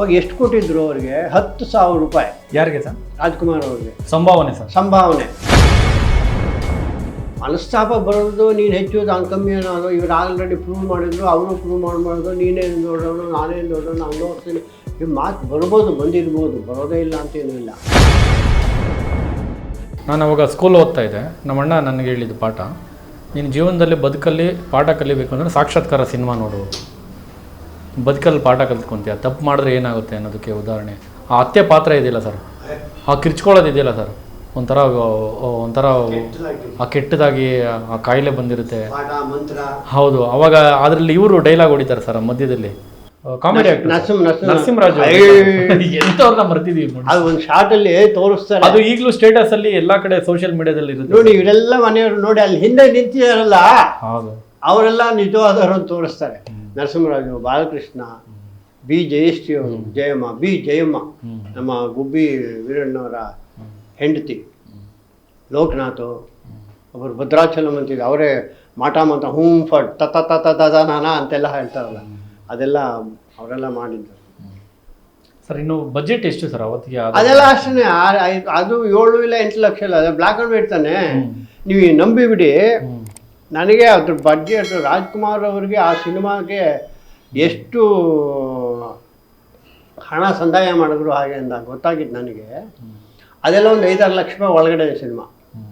ಅವಾಗ ಎಷ್ಟು ಕೊಟ್ಟಿದ್ರು ಅವ್ರಿಗೆ? ಹತ್ತು ಸಾವಿರ ರೂಪಾಯಿ. ಯಾರಿಗೆ ಸರ್? ರಾಜ್ಕುಮಾರ್ ಅವ್ರಿಗೆ. ಸಂಭಾವನೆ ಸರ್. ಸಂಭಾವನೆ. ಮನಸ್ತಾಪ ಬರೋದು ನೀನು ಹೆಚ್ಚು ನಾನು ಕಮ್ಮಿ ಅನ್ನೋದು ಇವ್ರು ಆಲ್ರೆಡಿ ಪ್ರೂವ್ ಮಾಡಿದ್ರು ಅವರು ಪ್ರೂವ್ ಮಾಡ್ಬಾರ್ದು ನೀನೇನು ನೋಡೋಣ ನಾನೇನು ನೋಡೋಣ ನಾನು ನೋಡ್ತೀನಿ. ಈ ಮಾತು ಬರ್ಬೋದು ಬಂದಿರ್ಬೋದು ಬರೋದೇ ಇಲ್ಲ ಅಂತೇನೂ ಇಲ್ಲ. ನಾನು ಅವಾಗ ಸ್ಕೂಲ್ ಓದ್ತಾ ಇದ್ದೆ. ನಮ್ಮ ಅಣ್ಣ ನನಗೆ ಹೇಳಿದ ಪಾಠ. ನೀನು ಜೀವನದಲ್ಲಿ ಬದುಕಲ್ಲಿ ಪಾಠ ಕಲಿಬೇಕು ಅಂದರೆ ಸಾಕ್ಷಾತ್ಕಾರ ಸಿನಿಮಾ ನೋಡು. ಬದುಕಲ್ಲಿ ಪಾಠ ಕಲ್ತ್ಕೊಂತೀಯ? ತಪ್ಪು ಮಾಡಿದ್ರೆ ಏನಾಗುತ್ತೆ ಅನ್ನೋದಕ್ಕೆ ಉದಾಹರಣೆ. ಆ ಅತ್ತೆ ಪಾತ್ರ ಇದೆಯಲ್ಲ ಸರ್? ಆ ಕಿರ್ಚ್ಕೊಳ್ಳೋದು ಇದೆಯಲ್ಲ ಸರ್? ಒಂಥರ ಒಂಥರ ಆ ಕೆಟ್ಟದಾಗಿ ಆ ಕಾಯಿಲೆ ಬಂದಿರುತ್ತೆ. ಹೌದು ಅವಾಗ ಅದರಲ್ಲಿ ಇವರು ಡೈಲಾಗ್ ಹೊಡಿತಾರೆ ಸರ್ ಮಧ್ಯದಲ್ಲಿ. ಕಾಮಿಡಿ ನರಸಿಂಹರಾಜು ಏಯ್! ಎಂಥವ್ರನ್ನ ಮರ್ತಿದೀವಿ ಅದು ಒಂದು ಶಾರ್ಟಲ್ಲಿ ತೋರಿಸ್ತಾರೆ ಅದು ಈಗಲೂ ಸ್ಟೇಟಸ್ ಅಲ್ಲಿ ಎಲ್ಲಾ ಕಡೆ ಸೋಷಿಯಲ್ ಮೀಡಿಯಾದಲ್ಲಿ ಇರುತ್ತೆ ನೋಡಿ ಇವರೆಲ್ಲ ಮನೆಯವರು ನೋಡಿ ಅಲ್ಲಿ ಹಿಂದೆ ನಿಂತಿದಾರಲ್ಲ ಹೌದು ಅವರೆಲ್ಲ ನಿಜವಾದವರನ್ನು ತೋರಿಸ್ತಾರೆ ನರಸಿಂಹರಾಜು ಬಾಲಕೃಷ್ಣ ಬಿ ಜಯಶ್ರೀ ಅವರು ಜಯಮ್ಮ ಬಿ ಜಯಮ್ಮ ನಮ್ಮ ಗುಬ್ಬಿ ವೀರಣ್ಣವರ ಹೆಂಡತಿ ಲೋಕನಾಥ್ ಒಬ್ಬರು ಭದ್ರಾಚಲಂ ಅಂತಿದೆ ಅವರೇ ಮಾಟ ಮಾತ ಹೂಂ ಫಟ್ ತತ ತತ ತದ ನಾನ ಅಂತೆಲ್ಲ ಹೇಳ್ತಾರಲ್ಲ. ಅದೆಲ್ಲ ಅವರೆಲ್ಲ ಮಾಡಿದ್ರು ಸರ್ ಇನ್ನು ಬಜೆಟ್ ಎಷ್ಟು ಸರ್ ಅವತ್ತಿಗೆ ಅದು? ಅದೆಲ್ಲ ಅಷ್ಟೇ ಅದು ಏಳು ಇಲ್ಲ ಎಂಟು ಲಕ್ಷ ಇಲ್ಲ ಅದೇ ಬ್ಲ್ಯಾಕ್ ಆ್ಯಂಡ್ ವೈಟ್ ತಾನೆ. ನೀವು ನಂಬಿಬಿಡಿ. ನನಗೆ ಅದ್ರ ಬಡ್ಜೆಟ್ ರಾಜ್ಕುಮಾರ್ ಅವರಿಗೆ ಆ ಸಿನಿಮಾಗೆ ಎಷ್ಟು ಹಣ ಸಂದಾಯ ಮಾಡಿದ್ರು ಹಾಗೆ ಅಂತ ಗೊತ್ತಾಗಿತ್ತು ನನಗೆ. ಅದೆಲ್ಲ ಒಂದು ಐದಾರು ಲಕ್ಷ ರೂಪಾಯಿ ಒಳಗಡೆ ಸಿನಿಮಾ.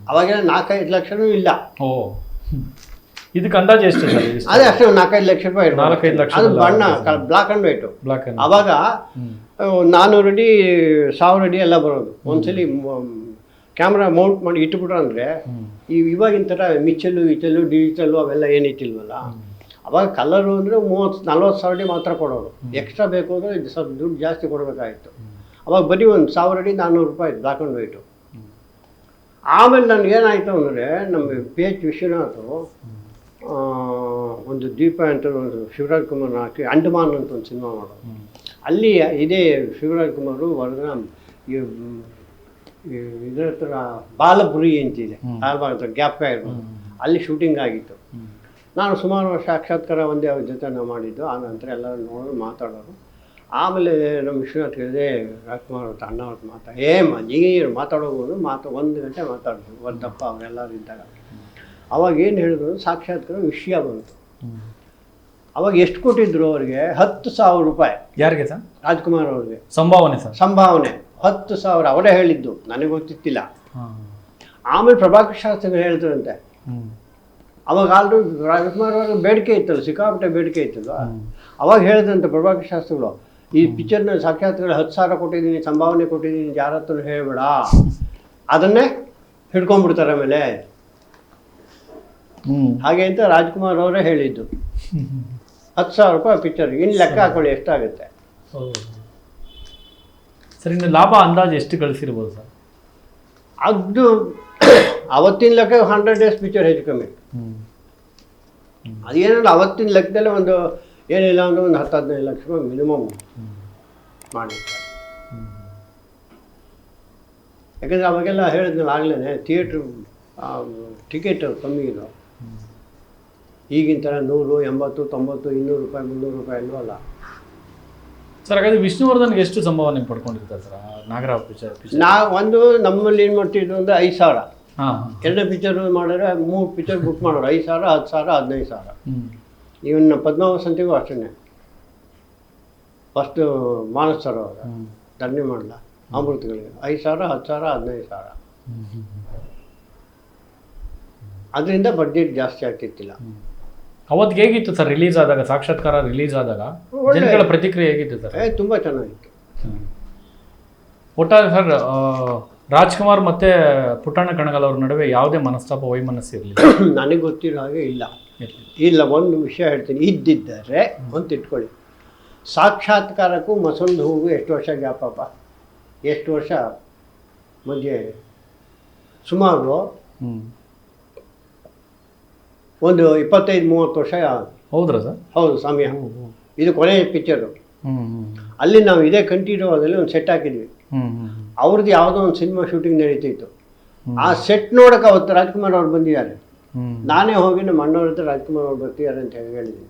ಅವಾಗೆಲ್ಲ ನಾಲ್ಕೈದು ಲಕ್ಷನೂ ಇಲ್ಲ. ಓ. ಇದಕ್ಕೆ ಅಂದಾಜು ಎಷ್ಟು ಅದೇ ಅಷ್ಟೇ ನಾಲ್ಕೈದು ಲಕ್ಷ ರೂಪಾಯಿ. ನಾಲ್ಕೈದು ಲಕ್ಷ ಅದು ಬಣ್ಣ ಬ್ಲಾಕ್ ಆ್ಯಂಡ್ ವೈಟು ಬ್ಲಾಕ್ ಅವಾಗ ನಾನ್ನೂರು ಅಡಿ ಸಾವಿರ ಅಡಿ ಎಲ್ಲ ಬರೋದು. ಒಂದ್ಸಲಿ ಕ್ಯಾಮ್ರಾ ಮೌಂಟ್ ಮಾಡಿ ಇಟ್ಬಿಟ್ರು ಅಂದರೆ ಈ ಇವಾಗಿನ ಥರ ಮಿಚ್ಚಲ್ಲು ಇಚಲು ಡಿಜಿಟಲ್ಲು ಅವೆಲ್ಲ ಏನಿತ್ತಿಲ್ವಲ್ಲ ಅವಾಗ ಕಲರು ಅಂದರೆ ಮೂವತ್ತು ನಲ್ವತ್ತು ಸಾವಿರ ಮಾತ್ರ ಕೊಡೋರು ಎಕ್ಸ್ಟ್ರಾ ಬೇಕು ಅಂದರೆ ಇದು ಸ್ವಲ್ಪ ದುಡ್ಡು ಜಾಸ್ತಿ ಕೊಡಬೇಕಾಗಿತ್ತು. ಅವಾಗ ಬರೀ ಒಂದು ಸಾವಿರ ಅಡಿ ನಾನ್ನೂರು ರೂಪಾಯಿ ಬ್ಲ್ಯಾಕ್ ಆ್ಯಂಡ್ ವೈಟು ಆಮೇಲೆ ನನಗೇನಾಯಿತು ಅಂದರೆ ನಮ್ಮ ಪಿ ಎಚ್ ವಿಶ್ವನಾಥ್ ಒಂದು ದೀಪ ಅಂತ ಒಂದು ಶಿವರಾಜ್ ಕುಮಾರ್ ಹಾಕಿ ಅಂಡಮಾನ್ ಅಂತ ಒಂದು ಸಿನಿಮಾ ಮಾಡೋದು ಅಲ್ಲಿ ಇದೇ ಶಿವರಾಜ್ ಕುಮಾರು ವರ್ಗ ಈ ಇದ್ರ ಹತ್ರ ಬಾಲಪುರಿ ಅಂತಿದೆ. ಆಲ್ಬಾಗ್ ಹತ್ರ ಗ್ಯಾಪ್ ಇರ್ಬೋದು ಅಲ್ಲಿ ಶೂಟಿಂಗ್ ಆಗಿತ್ತು. ನಾನು ಸುಮಾರು ಸಾಕ್ಷಾತ್ಕಾರ ಒಂದೇ ಅವ್ರ ಜೊತೆ ನಾವು ಮಾಡಿದ್ದು. ಆ ನಂತರ ಎಲ್ಲರೂ ನೋಡಿ ಮಾತಾಡೋರು. ಆಮೇಲೆ ನಮ್ಮ ವಿಶ್ವನಾಥ್ ಹೇಳಿದೆ ರಾಜ್ಕುಮಾರ್ ಅವ್ರ ಅಣ್ಣ ಅವ್ರ ಮಾತಾ ಏ ನೀರು ಮಾತಾಡೋಬೋದು ಮಾತು ಒಂದು ಗಂಟೆ ಮಾತಾಡಿದ್ರು. ಒಂದಪ್ಪ ಅವರೆಲ್ಲರೂ ಇದ್ದಾಗ. ಅವಾಗ ಏನು ಹೇಳಿದ್ರು ಸಾಕ್ಷಾತ್ಕಾರ ವಿಷಯ ಬಂತು. ಅವಾಗ ಎಷ್ಟು ಕೊಟ್ಟಿದ್ರು ಅವ್ರಿಗೆ? ಹತ್ತು ಸಾವಿರ ರೂಪಾಯಿ. ಯಾರಿಗೆ ಸರ್? ರಾಜ್ಕುಮಾರ್ ಅವ್ರಿಗೆ. ಸಂಭಾವನೆ ಸರ್. ಸಂಭಾವನೆ. ಹತ್ತು ಸಾವಿರ ಅವರೇ ಹೇಳಿದ್ದು ನನಗೆ ಗೊತ್ತಿತ್ತಿಲ್ಲ. ಆಮೇಲೆ ಪ್ರಭಾಕರ್ ಶಾಸ್ತ್ರಿಗಳು ಹೇಳಿದ್ರಂತೆ ಅವಾಗ ಆಲ್ರೆಡಿ ರಾಜ್ಕುಮಾರ್ ಅವ್ರಿಗೆ ಬೇಡಿಕೆ ಇತ್ತಲ್ಲ ಸಿಕ್ಕಾಪಟ್ಟೆ ಬೇಡಿಕೆ ಇತ್ತಲ್ವ? ಅವಾಗ ಹೇಳಿದಂತೆ ಪ್ರಭಾಕರ್ ಶಾಸ್ತ್ರಿಗಳು ಈ ಪಿಕ್ಚರ್ನ ಸಾಕ್ಷಾತ್ಕಾರ ಹತ್ತು ಸಾವಿರ ಕೊಟ್ಟಿದ್ದೀನಿ ಸಂಭಾವನೆ ಕೊಟ್ಟಿದ್ದೀನಿ ಯಾರ ಹತ್ರ ಹೇಳಬೇಡ. ಅದನ್ನೇ ಹಿಡ್ಕೊಂಡ್ಬಿಡ್ತಾರೆ ಆಮೇಲೆ. ಹಾಗೆ ಅಂತ ರಾಜ್ಕುಮಾರ್ ಅವರೇ ಹೇಳಿದ್ದು. ಹತ್ತು ಸಾವಿರ ರೂಪಾಯಿ ಪಿಕ್ಚರ್ ಇನ್ನು ಲೆಕ್ಕ ಹಾಕೊಳ್ಳಿ ಎಷ್ಟಾಗುತ್ತೆ. ಸರ್ ಇನ್ನು ಲಾಭ ಅಂದಾಜು ಎಷ್ಟು ಗಳಿಸಿರ್ಬೋದು ಸರ್? ಅದು ಅವತ್ತಿನ ಲೆಕ್ಕ ಹಂಡ್ರೆಡ್ ಡೇಸ್ ಪಿಕ್ಚರ್ ಹೆಚ್ಚು ಕಮ್ಮಿ. ಅದೇನಲ್ಲ ಅವತ್ತಿನ ಲೆಕ್ಕದಲ್ಲೇ ಒಂದು ಏನಿಲ್ಲ ಅಂದ್ರೆ ಒಂದು ಹತ್ತು ಹದಿನೈದು ಲಕ್ಷ ರೂಪಾಯಿ ಮಿನಿಮಮ್ ಮಾಡಿ ಯಾಕಂದ್ರೆ ಅವಾಗೆಲ್ಲ ಹೇಳಿದ್ನಲ್ಲ ಆಗಲೇ ಥಿಯೇಟ್ರ್ ಟಿಕೆಟ್ ಕಮ್ಮಿ ಇರೋ ಈಗಿನ ಥರ ನೂರು ಎಂಬತ್ತು ತೊಂಬತ್ತು ಇನ್ನೂರು ರೂಪಾಯಿ ಮುನ್ನೂರು ರೂಪಾಯಿ ಅಲ್ವಲ್ಲ ಸರ್ ಹಾಗಾದ್ರೆ ವಿಷ್ಣುವರ್ಧನ್ಗೆ ಎಷ್ಟು ಸಂಭಾವನೆ ಪಡ್ಕೊಂಡಿರ್ತಾರೆ ಸರ್ ನಾಗರಾವ್ ಪಿಕ್ಚರ್ ಪಿಕ್ಚರ್ ನಾ ಒಂದು ನಮ್ಮಲ್ಲಿ ಏನು ಮಾಡ್ತಿದ್ದು ಅಂದರೆ ಐದು ಸಾವಿರ. ಹಾಂ ಎರಡನೇ ಪಿಕ್ಚರ್ ಮಾಡಿದ್ರೆ ಮೂರು ಪಿಕ್ಚರ್ ಬುಕ್ ಮಾಡೋರು. ಐದು ಸಾವಿರ ಹತ್ತು ಸಾವಿರ ಹದಿನೈದು ಸಾವಿರ. ಇವನ್ನ ಪದ್ಮಾವಸಂತಿಗೂ ಅಷ್ಟೇ ಫಸ್ಟು ಮಾನಸ್ ಸರ್ ಅವರ. ಧರಣಿ ಮಾಡಲ? ಅಮೃತಗಳಿಗೆ. ಐದು ಸಾವಿರ ಹತ್ತು ಸಾವಿರ ಹದಿನೈದು ಸಾವಿರ. ಅದರಿಂದ ಬಡ್ಜೆಟ್ ಜಾಸ್ತಿ ಆಗ್ತಿತ್ತಿಲ್ಲ ಅವತ್ತಿಗೆ ಹೇಗಿತ್ತು ಸರ್ ರಿಲೀಸ್ ಆದಾಗ ಸಾಕ್ಷಾತ್ಕಾರ ರಿಲೀಸ್ ಆದಾಗ? ಜನಗಳ ಪ್ರತಿಕ್ರಿಯೆ ಹೇಗಿತ್ತು ಸರ್? ಏ ತುಂಬ ಚೆನ್ನಾಗಿತ್ತು. ಒಟ್ಟಾರೆ ಸರ್ ರಾಜ್ಕುಮಾರ್ ಮತ್ತೆ ಪುಟ್ಟಣ್ಣ ಕಣಗಲ್ ಅವ್ರ ನಡುವೆ ಯಾವುದೇ ಮನಸ್ತಾಪ ವೈಮನಸ್ಸು ಇರಲಿಲ್ಲ? ನನಗೆ ಗೊತ್ತಿರೋ ಹಾಗೆ ಇಲ್ಲ. ಇಲ್ಲ ಒಂದು ವಿಷಯ ಹೇಳ್ತೀನಿ. ಇದ್ದಿದ್ದರೆ ಅಂತ ಇಟ್ಕೊಳ್ಳಿ. ಸಾಕ್ಷಾತ್ಕಾರಕ್ಕೂ ಮಸಂದು ಹೂವು ಎಷ್ಟು ವರ್ಷ ಗ್ಯಾಪಪ್ಪ ಎಷ್ಟು ವರ್ಷ ಮಧ್ಯೆ? ಸುಮಾರು. ಒಂದು ಇಪ್ಪತ್ತೈದು ಮೂವತ್ತು ವರ್ಷ ಹೌದ್ರಾ ಸರ್? ಹೌದು ಸಮಯ ಇದು ಕೊನೆಯ ಪಿಕ್ಚರು ಅಲ್ಲಿ ನಾವು ಇದೇ ಕಂಟಿನ್ಯೂವಾದಲ್ಲಿ ಒಂದು ಸೆಟ್ ಹಾಕಿದ್ವಿ. ಅವ್ರದ್ದು ಯಾವುದೋ ಒಂದು ಸಿನಿಮಾ ಶೂಟಿಂಗ್ ನಡೀತಿತ್ತು. ಆ ಸೆಟ್ ನೋಡಕ್ಕೆ ಅವತ್ತು ರಾಜ್ಕುಮಾರ್ ಅವ್ರು ಬಂದಿದ್ದಾರೆ. ನಾನೇ ಹೋಗಿ ನಮ್ಮ ಅಣ್ಣವ್ರ ಹತ್ರ ರಾಜ್ಕುಮಾರ್ ಅವ್ರು ಬರ್ತಿದ್ದಾರೆ ಅಂತ ಹೇಳಿ ಹೇಳಿದ್ದೀನಿ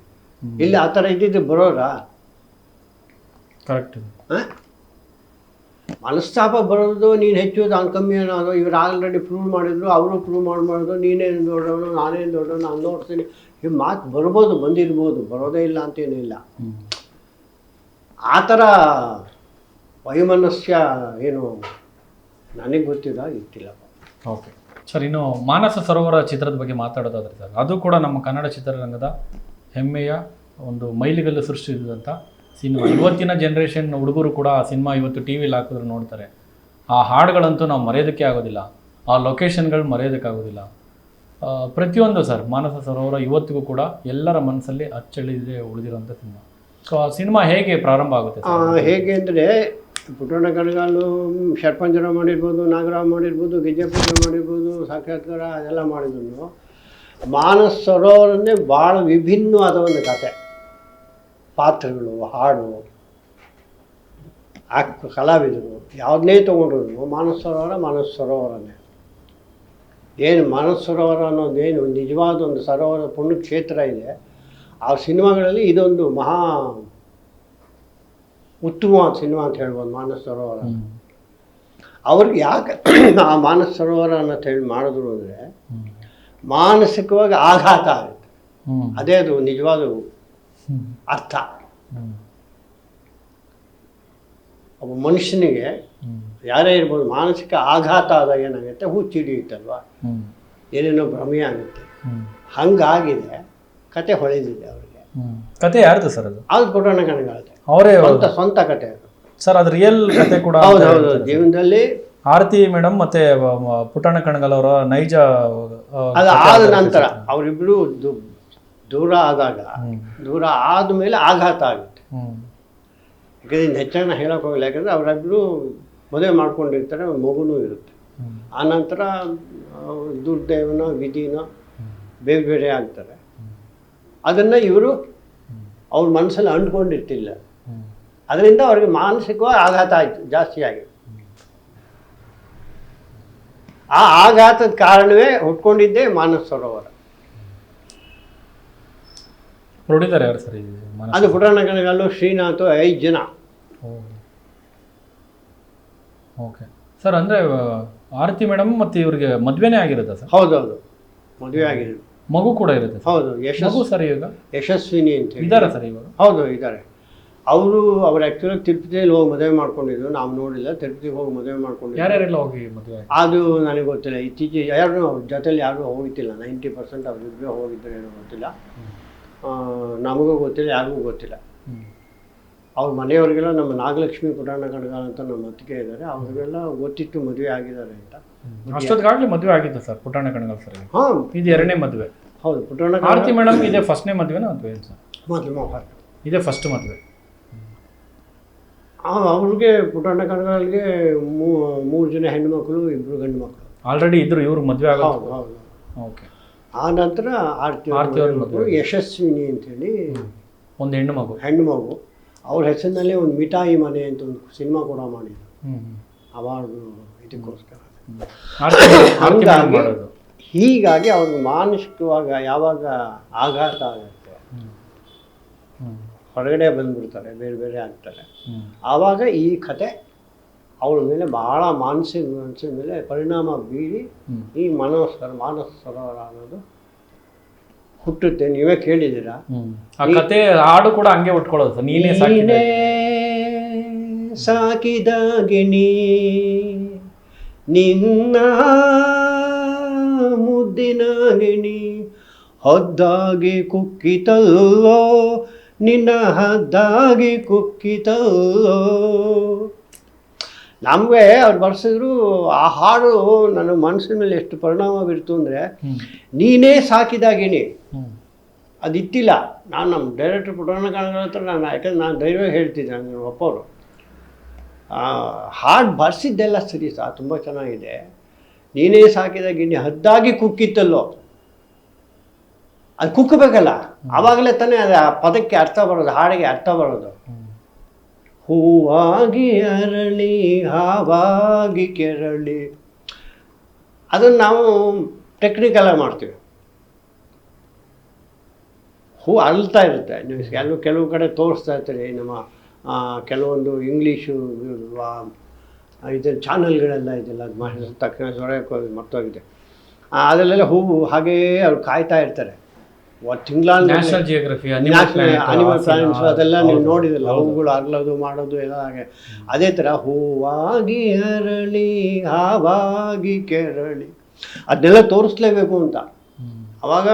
ಇಲ್ಲಿ ಆ ಥರ ಇದ್ದಿದ್ದು ಬರೋರಾ? ಕರೆಕ್ಟ್ ಆ? ಮನಸ್ತಾಪ ಬರೋದು ನೀನು ಹೆಚ್ಚು ನಾನು ಕಮ್ಮಿ ಅನ್ನೋದು ಇವ್ರು ಆಲ್ರೆಡಿ ಪ್ರೂವ್ ಮಾಡಿದ್ರು ಅವರು ಪ್ರೂವ್ ಮಾಡಿ ಮಾಡಿದ್ರು ನೀನೇನು ದೊಡ್ಡವನು ನಾನೇನು ದೊಡ್ಡವನು ನಾನು ನೋಡ್ತೀನಿ. ಈ ಮಾತು ಬರ್ಬೋದು ಬಂದಿರ್ಬೋದು ಬರೋದೇ ಇಲ್ಲ ಅಂತೇನಿಲ್ಲ ಆ ಥರ ವೈಮನಸ್ಯ ಏನು ನನಗೆ ಗೊತ್ತಿಲ್ಲ ಇತ್ತಿಲ್ಲಪ್ಪ ಓಕೆ. ಸರ್ ಇನ್ನು ಮಾನಸ ಸರೋವರ ಚಿತ್ರದ ಬಗ್ಗೆ ಮಾತಾಡೋದಾದ್ರೆ ಸರ್ ಅದು ಕೂಡ ನಮ್ಮ ಕನ್ನಡ ಚಿತ್ರರಂಗದ ಹೆಮ್ಮೆಯ ಒಂದು ಮೈಲಿಗಲ್ಲು ಸೃಷ್ಟಿಸಿದಂಥ ಸಿನಿಮಾ, ಇವತ್ತಿನ ಜನ್ರೇಷನ್ ಹುಡುಗರು ಕೂಡ ಆ ಸಿನಿಮಾ ಇವತ್ತು ಟಿ ವಿಲಿ ಹಾಕಿದ್ರು ನೋಡ್ತಾರೆ. ಆ ಹಾಡುಗಳಂತೂ ನಾವು ಮರೆಯೋದಕ್ಕೆ ಆಗೋದಿಲ್ಲ. ಆ ಲೊಕೇಶನ್ಗಳು ಮರೆಯೋದಕ್ಕೆ ಆಗೋದಿಲ್ಲ. ಪ್ರತಿಯೊಂದು ಸರ್, ಮಾನಸ ಸರೋವರ ಇವತ್ತಿಗೂ ಕೂಡ ಎಲ್ಲರ ಮನಸ್ಸಲ್ಲಿ ಅಚ್ಚಳಿದೆ ಉಳಿದಿರೋಂಥ ಸಿನಿಮಾ. ಸೊ ಆ ಸಿನಿಮಾ ಹೇಗೆ ಪ್ರಾರಂಭ ಆಗುತ್ತೆ ಹೇಗೆ ಅಂದರೆ, ಪುಟ್ಟಣ್ಣ ಕಣಗಾಲು ಶರ್ಪಂಜರ ಮಾಡಿರ್ಬೋದು, ನಾಗರಾವ್ ಮಾಡಿರ್ಬೋದು, ಗಿಜ್ಜಪೂಜೆ ಮಾಡಿರ್ಬೋದು, ಸಾಕ್ಷಾತ್ಕಾರ ಅದೆಲ್ಲ ಮಾಡಿದ್ರು. ಮಾನಸ ಸರೋವರನ್ನೇ ಭಾಳ ವಿಭಿನ್ನವಾದ ಒಂದು ಕತೆ. ಪಾತ್ರಗಳು ಹಾಡು ಆ ಕಲಾವಿದರು ಯಾವುದನ್ನೇ ತೊಗೊಂಡ್ರು ಮಾನಸ ಸರೋವರ ಮಾನಸ ಸರೋವರನೇ ಏನು ಮಾನಸ ಸರೋವರ ಅನ್ನೋದೇನು ನಿಜವಾದ ಒಂದು ಸರೋವರ ಪುಣ್ಯಕ್ಷೇತ್ರ ಇದೆ. ಆ ಸಿನಿಮಾಗಳಲ್ಲಿ ಇದೊಂದು ಮಹಾ ಉತ್ತಮವಾದ ಸಿನಿಮಾ ಅಂತ ಹೇಳ್ಬೋದು ಮಾನಸ ಸರೋವರ. ಅವ್ರಿಗೆ ಯಾಕೆ ಆ ಮಾನಸ ಸರೋವರ ಅನ್ನೋದು ಹೇಳಿ ಮಾಡಿದ್ರು ಅಂದರೆ ಮಾನಸಿಕವಾಗಿ ಆಘಾತ ಆಗುತ್ತೆ. ಅದೇ ಅದು ನಿಜವಾದ. ಅರ್ಥ. ಒಬ್ಬ ಮನುಷ್ಯನಿಗೆ ಯಾರೇ ಇರ್ಬೋದು ಮಾನಸಿಕ ಆಘಾತ ಆದಾಗ ಏನಾಗುತ್ತೆ ಹುಚ್ಚಿಡಿಯುತ್ತಲ್ವ ಹ್ಮ್. ಏನೇನೋ ಭ್ರಮೆ ಆಗುತ್ತೆ ಹಂಗಾಗಿದೆ ಕತೆ ಹೊಳೆದಿದೆ ಅವ್ರಿಗೆ. ಕತೆ ಯಾರ್ದು ಸರ್ ಅದು ಅದು ಪುರಾಣ ಕಣಗಾಲತೆ ಅವರೇ ಸ್ವಂತ ಸ್ವಂತ ಕತೆ ಅದು ಸರ್ ಅದು ರಿಯಲ್ ಕತೆ ಕೂಡ ಹೌದು ಹೌದು. ಜೀವನದಲ್ಲಿ ಆರತಿ ಮೇಡಮ್ ಮತ್ತೆ ಪುಟಾಣ ಪುಟ್ಟಣ್ಣ ಕಣಗಲ್ ಅವರ ನೈಜ ಅದು ಆದ ನಂತರ ಚಿತ್ರ. ದೂರ ಆದಾಗ. ದೂರ ಆದಮೇಲೆ ಆಘಾತ ಆಗುತ್ತೆ. ಯಾಕಂದರೆ ಇನ್ನು ಹೆಚ್ಚಾಗಿ ಹೇಳೋಕೆ ಹೋಗಿಲ್ಲ. ಯಾಕಂದರೆ ಅವರಿಬ್ಬರು ಮದುವೆ ಮಾಡ್ಕೊಂಡಿರ್ತಾರೆ ಅವ್ರ ಮಗುನೂ ಇರುತ್ತೆ. ಆ ಆನಂತರ ದುರ್ದೈವನ ವಿಧಿನ ವಿಧಿನೋ ಬೇರೆ ಬೇರೆ ಆಗ್ತಾರೆ. ಅದನ್ನು ಇವರು ಅವ್ರ ಮನಸ್ಸಲ್ಲಿ ಅಂಟ್ಕೊಂಡಿರ್ತಿಲ್ಲ. ಅದರಿಂದ ಅವ್ರಿಗೆ ಮಾನಸಿಕವಾಗಿ ಆಘಾತ ಆಯಿತು ಜಾಸ್ತಿ ಆಗಿ ಆ ಆಘಾತದ ಕಾರಣವೇ ಹುಟ್ಕೊಂಡಿದ್ದೇ ಮಾನಸ ಸರೋವರ ಪ್ರೊಡ್ಯೂಸರ್ ಯಾರು ಸರ್? ಅದು ಪುರಾಣಗಳಲ್ಲೂ ಶ್ರೀನಾಥ್ ಐದು ಜನ. ಓಕೆ. ಸರ್ ಅಂದ್ರೆ ಆರತಿ ಮೇಡಮ್ ಮತ್ತೆ ಇವರಿಗೆ ಮದುವೆನೇ ಆಗಿರುತ್ತೆ ಸರ್? ಹೌದೌದು. ಮದುವೆ ಆಗಿದೆ. ಮಗು ಕೂಡ ಇರುತ್ತೆ ಹೌದು ಯಶಸ್ಸು ಸರ್ ಈಗ ಯಶಸ್ವಿನಿ ಅಂತ ಇದ್ದಾರೆ ಸರ್ ಇವರು ಹೌದು ಇದ್ದಾರೆ. ಅವರು ಅವ್ರು ಆ್ಯಕ್ಚುಲಿ ತಿರುಪತಿಯಲ್ಲಿ ಹೋಗಿ ಮದುವೆ ಮಾಡ್ಕೊಂಡಿದ್ರು. ನಾವು ನೋಡಿಲ್ಲ. ತಿರುಪತಿಗೆ ಹೋಗಿ ಮದುವೆ ಮಾಡ್ಕೊಂಡಿದ್ದು ಯಾರ್ಯಾರೆಲ್ಲ ಹೋಗಿ ಮದುವೆ ಅದು ನನಗೆ ಗೊತ್ತಿಲ್ಲ. ಇತ್ತೀಚೆಗೆ ಯಾರು ಅವ್ರ ಜೊತೆಲಿ ಯಾರೂ ಹೋಗಿತ್ತಿಲ್ಲ ನೈಂಟಿ ಪರ್ಸೆಂಟ್ ಅವ್ರಿಬ್ಬರೇ ಹೋಗಿದ್ದಾರೆ ಏನೋ ಗೊತ್ತಿಲ್ಲ. ನಮಗೂ ಗೊತ್ತಿಲ್ಲ ಯಾರಿಗೂ ಗೊತ್ತಿಲ್ಲ. ಅವ್ರ ಮನೆಯವ್ರಿಗೆಲ್ಲ ನಮ್ಮ ನಾಗಲಕ್ಷ್ಮಿ ಪುರಾಣ ಕಣಗಾಲ ಅಂತ ನಮ್ಮ ಅತ್ತಿಗೆ ಇದ್ದಾರೆ. ಅವ್ರಿಗೆಲ್ಲ ಗೊತ್ತಿತ್ತು ಮದುವೆ ಆಗಿದ್ದಾರೆ ಅಂತ. ಅಷ್ಟೊತ್ತಿಗಾಗ್ಲೇ ಮದುವೆ ಆಗಿತ್ತು ಸರ್ ಪುಟಾಣ ಕಣಗಲ್ ಸರ್ ಹಾಂ. ಇದು ಎರಡನೇ ಮದುವೆ. ಹೌದು ಪುಟಾಣ ಆರತಿ ಮೇಡಮ್ ಇದೇ ಫಸ್ಟ್ನೇ ಮದುವೆನಾ ಮದುವೆ ಏನು ಸರ್? ಮೋಹನ್ ಇದೇ ಫಸ್ಟ್ ಮದುವೆ. ಅವ್ರಿಗೆ ಪುಟಾಣ ಕಣಗಲ್ಗೆ ಮೂರು ಜನ ಹೆಣ್ಣು ಮಕ್ಕಳು ಇಬ್ಬರು ಗಂಡು ಮಕ್ಕಳು. ಆಲ್ರೆಡಿ ಇದ್ರು ಇವರು ಮದುವೆ ಆಗೋದು ಹೌದು ಹೌದು. ಓಕೆ ಆ ನಂತರ ಆರ್ತಿ. ಯಶಸ್ವಿನಿ ಅಂತೇಳಿ ಒಂದು ಹೆಣ್ಣು ಮಗು. ಹೆಣ್ಣು ಮಗು. ಅವ್ರ ಹೆಸರಿನಲ್ಲೇ ಒಂದು ಮಿಠಾಯಿ ಮನೆ ಅಂತ ಒಂದು ಸಿನಿಮಾ ಕೂಡ ಮಾಡಿದ್ರು. ಅವಾರ್ಡು ಇದಕ್ಕೋಸ್ಕರ. ಹಂಗಾಗಿ ಅವ್ರಿಗೆ ಮಾನಸಿಕವಾಗ ಯಾವಾಗ ಆಘಾತ ಆಗುತ್ತೆ. ಹೊರಗಡೆ ಬಂದ್ಬಿಡ್ತಾರೆ ಬೇರೆ ಬೇರೆ ಆಗ್ತಾರೆ. ಆವಾಗ ಈ ಕತೆ ಅವಳ ಮೇಲೆ ಬಹಳ ಮಾನಸಿಕ ಮನಸ್ಸಿನ ಮೇಲೆ ಪರಿಣಾಮ ಬೀರಿ ಈ ಮನೋಸರ ಮಾನಸ ಸರೋವರ ಅನ್ನೋದು ಹುಟ್ಟುತ್ತೆ. ನೀವೇ ಕೇಳಿದ್ದೀರಾ. ಆ ಕತೆ ಹಾಡು ಕೂಡ ಹಂಗೆ ಉಟ್ಕೊಳ್ಳೋದು ಸರ್. ನೀನೇ ಸಾಕಿದೆ ನೀನೇ ಸಾಕಿದ ಗಿಣಿ ನಿನ್ನ ಮುದ್ದಿನ ಗಿಣಿ ಹದ್ದಾಗಿ ಕುಕ್ಕಿತಲ್ಲೋ ನಿನ್ನ ಹದ್ದಾಗಿ ಕುಕ್ಕಿತಲ್ಲೋ. ನಮಗೆ ಅವ್ರು ಬರ್ಸಿದ್ರು ಆ ಹಾಡು ನನ್ನ ಮನಸ್ಸಿನ ಮೇಲೆ ಎಷ್ಟು ಪರಿಣಾಮ ಬೀರ್ತು ಅಂದರೆ ನೀನೇ ಸಾಕಿದಾಗಿನಿ. ಅದು ಇತ್ತಿಲ್ಲ ನಾನು ನಮ್ಮ ಡೈರೆಕ್ಟರ್ ಪುರಾಣ ಕಾಣಗಳ ಹತ್ರ ನಾನು ಯಾಕಂದ್ರೆ ನಾನು ಧೈರ್ಯವಾಗಿ ಹೇಳ್ತಿದ್ದೆ ನನ್ನ ಒಪ್ಪವರು ಹಾಡು ಬರ್ಸಿದ್ದೆಲ್ಲ ಸರಿ ಸಹ ತುಂಬ ಚೆನ್ನಾಗಿದೆ. ನೀನೇ ಸಾಕಿದ ಗಿಣ್ಣಿ ಹದ್ದಾಗಿ ಕುಕ್ಕಿತ್ತಲ್ಲೋ. ಅದು ಕುಕ್ಕಬೇಕಲ್ಲ ಆವಾಗಲೇ ತಾನೇ ಅದು ಆ ಪದಕ್ಕೆ ಅರ್ಥ ಬರೋದು ಹಾಡಿಗೆ ಅರ್ಥ ಬರೋದು. ಹೂವಾಗಿ ಅರಳಿ, ಹಾವಾಗಿ ಕೆರಳಿ. ಅದನ್ನು ನಾವು ಟೆಕ್ನಿಕಲಾಗಿ ಮಾಡ್ತೀವಿ. ಹೂ ಅಳ್ತಾ ಇರುತ್ತೆ. ನೀವು ಕೆಲವು ಕೆಲವು ಕಡೆ ತೋರಿಸ್ತಾ ಇರ್ತೀರಿ, ನಮ್ಮ ಕೆಲವೊಂದು ಇಂಗ್ಲೀಷು ಇದು ಚಾನಲ್ಗಳೆಲ್ಲ ಇದೆಲ್ಲ ಅದು ಮಾಡಿದ ತಕ್ಷಣ ಮರ್ತೋಗಿದೆ ಅದರಲ್ಲೆಲ್ಲ ಹೂವು ಹಾಗೇ ಅವ್ರು ಕಾಯ್ತಾ ಇರ್ತಾರೆ. ತಿಂಗಳ ನ್ಯಾಷನಲ್ ಜಿಯೋಗ್ರಫಿ ಅನಿಮಲ್ ಪ್ಲಾನೆಟ್ಸ್ ಅದೆಲ್ಲ ನೀವು ನೋಡಿದಿಲ್ಲ ಹೂಗಳು ಅರಳೋದು ಮಾಡೋದು ಎಲ್ಲ ಹಾಗೆ. ಅದೇ ಥರ ಹೂವಾಗಿ ಅರಳಿ ಹಾವಾಗಿ ಕೆರಳಿ. ಅದನ್ನೆಲ್ಲ ತೋರಿಸ್ಲೇಬೇಕು ಅಂತ. ಅವಾಗ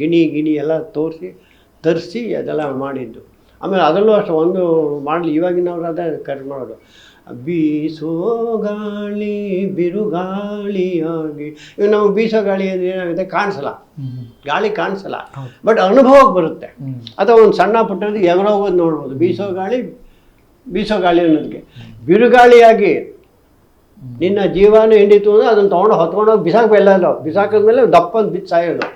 ಗಿಣಿ ಗಿಣಿ ಎಲ್ಲ ತೋರಿಸಿ ತರಿಸಿ ಅದೆಲ್ಲ ಮಾಡಿದ್ದು. ಆಮೇಲೆ ಅದರಲ್ಲೂ ಅಷ್ಟು ಒಂದು ಮಾಡಲಿ ಇವಾಗಿನವ್ರು ಅದೇ ಕಟ್ ಮಾಡೋದು. ಬೀಸೋ ಗಾಳಿ ಬಿರುಗಾಳಿಯಾಗಿ. ಇವಾಗ ನಾವು ಬೀಸೋ ಗಾಳಿ ಅಂದ್ರೆ ಏನಾಗುತ್ತೆ? ಕಾಣಿಸಲ್ಲ. ಗಾಳಿ ಕಾಣಿಸಲ್ಲ. ಬಟ್ ಅನುಭವಕ್ಕೆ ಬರುತ್ತೆ. ಅಥವಾ ಒಂದು ಸಣ್ಣ ಪುಟ್ಟದ್ದು ಎಗರೋ ಹೋಗೋದು ನೋಡ್ಬೋದು. ಬೀಸೋ ಗಾಳಿ ಬೀಸೋ ಗಾಳಿ ಅನ್ನೋದಕ್ಕೆ ಬಿರುಗಾಳಿಯಾಗಿ ನಿನ್ನ ಜೀವನ ಹಿಂಡಿತು ಅಂದ್ರೆ ಅದನ್ನು ತೊಗೊಂಡು ಹೊತ್ಕೊಂಡೋಗಿ ಬಿಸಾಕಬೇಲ್ಲ ಬಿಸಾಕಿದ್ಮೇಲೆ ದಪ್ಪ ಅಂತ ಬಿದ್ದು ಸಾಯೋದು.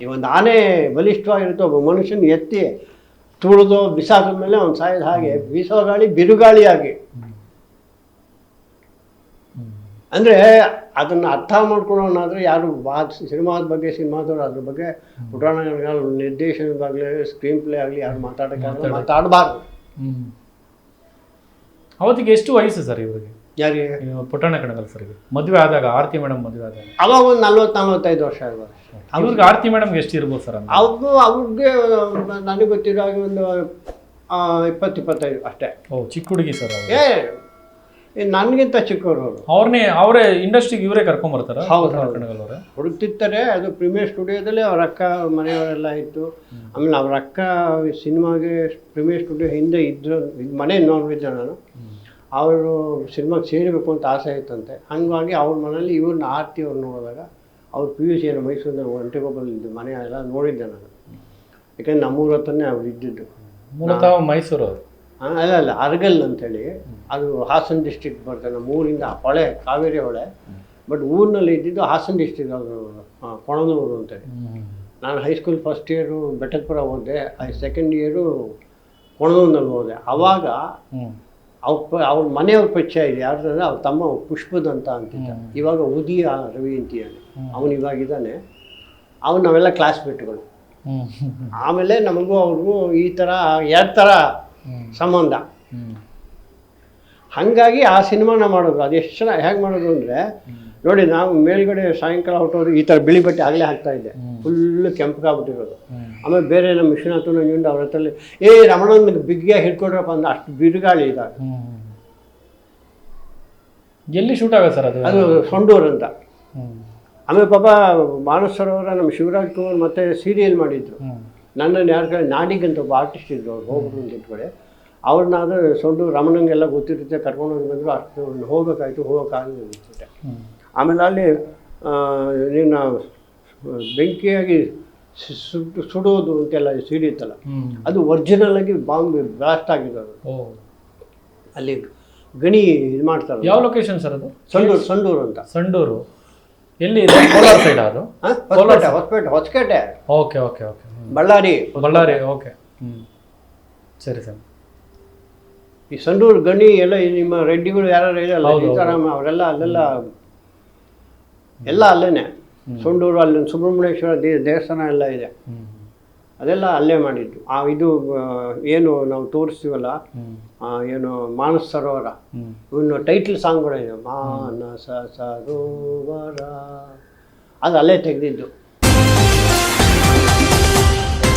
ಈ ಒಂದು ಆನೆ ಬಲಿಷ್ಠವಾಗಿರುತ್ತೆ. ಒಬ್ಬ ಮನುಷ್ಯನ ಎತ್ತಿ ತುಳಿದು ಬಿಸಾಕಿದ್ಮೇಲೆ ಅವ್ನು ಸಾಯೋದು ಹಾಗೆ. ಬೀಸೋ ಗಾಳಿ ಬಿರುಗಾಳಿಯಾಗಿ. ಅಂದರೆ ಅದನ್ನು ಅರ್ಥ ಮಾಡ್ಕೊಳ್ಳೋನಾದ್ರೆ ಯಾರು ಬಾ ಸಿನಿಮಾದ ಬಗ್ಗೆ ಸಿನಿಮಾದವ್ರು ಅದ್ರ ಬಗ್ಗೆ ಪುರಾಣಗಳ ನಿರ್ದೇಶನದಾಗಲಿ ಸ್ಕ್ರೀನ್ ಪ್ಲೇ ಆಗಲಿ ಯಾರು ಮಾತಾಡೋಕ್ಕಾಗಲಿ ಮಾತಾಡಬಾರ್ದು. ಅವತ್ತಿಗೆ ಎಷ್ಟು ವಯಸ್ಸು ಸರ್ ಇವರಿಗೆ? ಯಾರಿಗೆ? ಪುಟಾಣ ಕಣಗಲ್ ಸರ್ ಮದುವೆ ಆದಾಗ ಆರತಿ ಮೇಡಮ್ ಮದುವೆ ಆದಾಗ. ಅವಾಗ ಒಂದು ನಲ್ವತ್ತು ನಲ್ವತ್ತೈದು ವರ್ಷ ಇರ್ಬೋದು ಅವ್ರಿಗೆ ಆರತಿ ಮೇಡಮ್ಗೆ ಎಷ್ಟು ಇರ್ಬೋದು ಸರ್ ಅವ್ರು ಅವ್ರಿಗೂ ಅವ್ರಿಗೆ ನನಗೆ ಗೊತ್ತಿರೋ ಹಾಗೆ ಒಂದು ಇಪ್ಪತ್ತು ಇಪ್ಪತ್ತೈದು ಅಷ್ಟೇ. ಓ ಚಿಕ್ಕ ಹುಡುಗಿ ಸರ್ ಏ, ನನಗಿಂತ ಚಿಕ್ಕವರು ಅವರು ಅವ್ರನ್ನೇ ಅವರೇ ಇಂಡಸ್ಟ್ರಿಗೆ ಇವರೇ ಕರ್ಕೊಂಡ್ ಬರ್ತಾರ? ಹೌದು, ಹುಡುಕ್ತಿರ್ತಾರೆ ಅದು ಪ್ರೀಮಿಯರ್ ಸ್ಟುಡಿಯೋದಲ್ಲಿ ಅವ್ರ ಅಕ್ಕ ಮನೆಯವರೆಲ್ಲ ಇತ್ತು. ಆಮೇಲೆ ಅವ್ರ ಅಕ್ಕ ಸಿನಿಮಾಗೆ ಪ್ರೀಮಿಯರ್ ಸ್ಟುಡಿಯೋ ಹಿಂದೆ ಇದ್ರು ಇದು ಮನೆ ನೋಡಿದ್ದೆ ನಾನು. ಅವರು ಸಿನಿಮಾಗೆ ಸೇರಬೇಕು ಅಂತ ಆಸೆ ಇತ್ತಂತೆ. ಹಂಗಾಗಿ ಅವ್ರ ಮನೇಲಿ ಇವ್ರನ್ನ ಆರ್ತಿ ಅವ್ರು ನೋಡಿದಾಗ ಅವ್ರು ಪಿ ಯು ಸಿ ಮೈಸೂರಿನಲ್ಲಿ ಮೈಸೂರಿನ ಇದ್ದು ಮನೆ ಎಲ್ಲ ನೋಡಿದ್ದೆ ನಾನು. ಯಾಕಂದ್ರೆ ನಮ್ಮೂರ ಹತ್ರನೇ ಅವ್ರು ಇದ್ದಿದ್ದು. ಮೂಲತಃ ಮೈಸೂರು ಅವರು. ಅಲ್ಲ ಅಲ್ಲ, ಅರ್ಗಲ್ ಅಂತೇಳಿ. ಅದು ಹಾಸನ ಡಿಸ್ಟಿಕ್ ಬರ್ತದೆ. ನಮ್ಮ ಊರಿಂದ ಹೊಳೆ ಕಾವೇರಿ ಹೊಳೆ. ಬಟ್ ಊರಿನಲ್ಲಿ ಇದ್ದಿದ್ದು ಹಾಸನ ಡಿಸ್ಟಿಕ್ ಅದು ಕೊಣನೂರು ಅಂತೇಳಿ. ನಾನು ಹೈಸ್ಕೂಲ್ ಫಸ್ಟ್ ಇಯರು ಬೆಟ್ಟದಪುರ ಹೋದೆ. ಐ ಸೆಕೆಂಡ್ ಇಯರು ಕೊಣನೂರಿನಲ್ಲಿ ಹೋದೆ. ಆವಾಗ ಅವ್ರ ಅವ್ರ ಮನೆಯವ್ರ ಪರಿಚಯ ಇದೆ. ಯಾರ್ದಂದ್ರೆ ಅವ್ರ ತಮ್ಮ ಪುಷ್ಪದಂತ ಅಂತಿದ್ದ. ಇವಾಗ ಉದಿಯ ರವಿ ಅಂತಿದ್ದಾನೆ ಅವನು ಇವಾಗಿದ್ದಾನೆ ಅವನು ನಾವೆಲ್ಲ ಕ್ಲಾಸ್ಮೇಟ್ಗಳು ಆಮೇಲೆ ನಮಗೂ ಅವ್ರಿಗೂ ಈ ಥರ ಎರಡು ಥರ ಸಂಬಂಧ. ಹಾಗಾಗಿ ಆ ಸಿನಿಮಾನ ಮಾಡೋದು ಅದು ಎಷ್ಟು ಚೆನ್ನಾಗಿ ಹೇಗೆ ಮಾಡೋದು ಅಂದರೆ ನೋಡಿ ನಾವು ಮೇಲ್ಗಡೆ ಸಾಯಂಕಾಲ ಹೊಟ್ಟೋರು ಈ ಥರ ಬಿಳಿ ಬಟ್ಟೆ ಆಗಲೇ ಹಾಕ್ತಾ ಇದ್ದೆ. ಫುಲ್ಲು ಕೆಂಪಗಾಗ್ಬಿಟ್ಟಿರೋದು. ಆಮೇಲೆ ಬೇರೆ ನಮ್ಮ ವಿಶ್ವನಾಥ ನಿಂಡು ಅವ್ರ ಹತ್ರಲ್ಲಿ ಏ ರಮಣನ ಬಿಗ್ಗೆ ಹಿಡ್ಕೊಡ್ರಪ್ಪ ಅಂದ್ರೆ ಅಷ್ಟು ಬಿರುಗಾಳಿ ಇದಾಗ ಎಲ್ಲಿ ಶೂಟ್ ಆಗುತ್ತೆ ಸರ್ ಅದು? ಅದು ಸೊಂಡೂರು ಅಂತ. ಆಮೇಲೆ ಪಾಪ ಮಾನಸ್ ಸರೋವರ ನಮ್ಮ ಶಿವರಾಜ್ ಕುಮಾರ್ ಮತ್ತೆ ಸೀರಿಯಲ್ ಮಾಡಿದ್ರು. ನನ್ನನ್ನು ಯಾರು ಕಡೆ ನಾಡಿಗೆ ಅಂತ ಒಬ್ಬ ಆರ್ಟಿಸ್ಟ್ ಇದ್ದರು ಅವ್ರು ಹೋಗ್ಬಿಟ್ಟು ಅಂತ ಇಟ್ಕೊಳ್ಳಿ. ಅವ್ರನ್ನಾದ್ರೆ ಸೊಂಡು ರಮಣಂಗೆಲ್ಲ ಗೊತ್ತಿರುತ್ತೆ ಕರ್ಕೊಂಡು ಹೋಗಿ ಬಂದರು ಅಷ್ಟು ಹೋಗಬೇಕಾಯ್ತು ಹೋಗೋಕ್ಕಾಗಲಿಲ್ಲ ಬಿಟ್ಬಿಟ್ಟೆ ಹ್ಮ್. ಆಮೇಲೆ ಅಲ್ಲಿ ನೀನು ನಿನ್ನ ಬೆಂಕಿಯಾಗಿ ಸುಟ್ಟು ಸುಡೋದು ಅಂತೆಲ್ಲ ಸಿಡಿಯುತ್ತಲ್ಲ ಅದು ಒರಿಜಿನಲ್ ಆಗಿ ಬಾಂಬ್ ಬ್ಲಾಸ್ಟ್ ಆಗಿರೋದು ಅಲ್ಲಿ ಗಣಿ ಇದು ಮಾಡ್ತಾರೆ ಯಾವ ಲೊಕೇಶನ್ ಸರ್ ಅದು? ಸಂಡೂರು ಸಂಡೂರು ಅಂತ. ಸಂಡೂರು. ಎಲ್ಲಿ ಕೋಲಾರ ಸೈಡ್ ಅದು? Hospete Hospete Hospete. Okay okay okay. Bellary. Bellary okay. ಹ್ಮ್. ಸರಿ ಸರ್. ಈ ಸಂಡೂರು ಗಣಿ ಎಲ್ಲ ಈ ನಿಮ್ಮ ರೆಡ್ಡಿಗಳು ಯಾರು ಇದೆಯಲ್ಲ ಹೌದು, ಸೀತಾರಾಮ ಅವರೆಲ್ಲ ಅಲ್ಲೆಲ್ಲ ಎಲ್ಲ ಅಲ್ಲೇನೆ. ಸಂಡೂರು ಅಲ್ಲಿ ಸುಬ್ರಹ್ಮಣ್ಯೇಶ್ವರ ದೇ ದೇವಸ್ಥಾನ ಎಲ್ಲ ಇದೆ. ಅದೆಲ್ಲ ಅಲ್ಲೇ ಮಾಡಿದ್ದು. ಆ ಇದು ಆ, ಏನು ನಾವು ತೋರಿಸ್ತೀವಲ್ಲ ಆ, ಏನು ಮಾನಸ ಸರೋವರ. ಇನ್ನು ಟೈಟಲ್ ಕೂಡ ಇದೆ. ಮಾನಸ ಸರೋವರ. ಅದು ಅಲ್ಲೇ ತೆಗೆದಿದ್ದು.